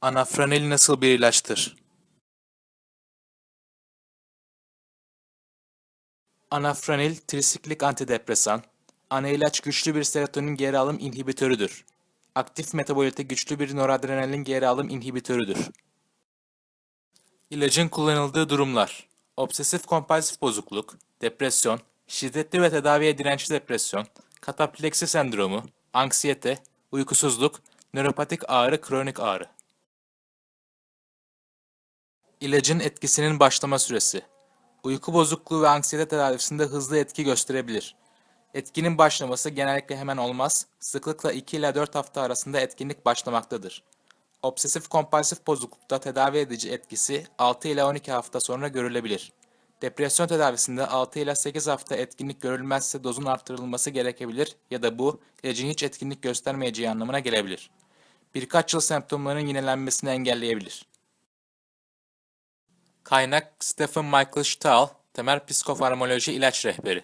Anafranil nasıl bir ilaçtır? Anafranil trisiklik antidepresan, ana ilaç güçlü bir serotonin geri alım inhibitörüdür. Aktif metabolite güçlü bir noradrenalin geri alım inhibitörüdür. İlacın kullanıldığı durumlar obsesif kompulsif bozukluk, depresyon, şiddetli ve tedaviye dirençli depresyon, katapleksi sendromu, anksiyete, uykusuzluk, nöropatik ağrı, kronik ağrı. İlacın etkisinin başlama süresi. Uyku bozukluğu ve anksiyete tedavisinde hızlı etki gösterebilir. Etkinin başlaması genellikle hemen olmaz, sıklıkla 2 ila 4 hafta arasında etkinlik başlamaktadır. Obsesif kompulsif bozuklukta tedavi edici etkisi 6 ila 12 hafta sonra görülebilir. Depresyon tedavisinde 6 ila 8 hafta etkinlik görülmezse dozun artırılması gerekebilir ya da bu ilacın hiç etkinlik göstermeyeceği anlamına gelebilir. Birkaç yıl semptomların yinelenmesini engelleyebilir. Kaynak Stephen Michael Stahl, Temel Psikofarmakoloji İlaç Rehberi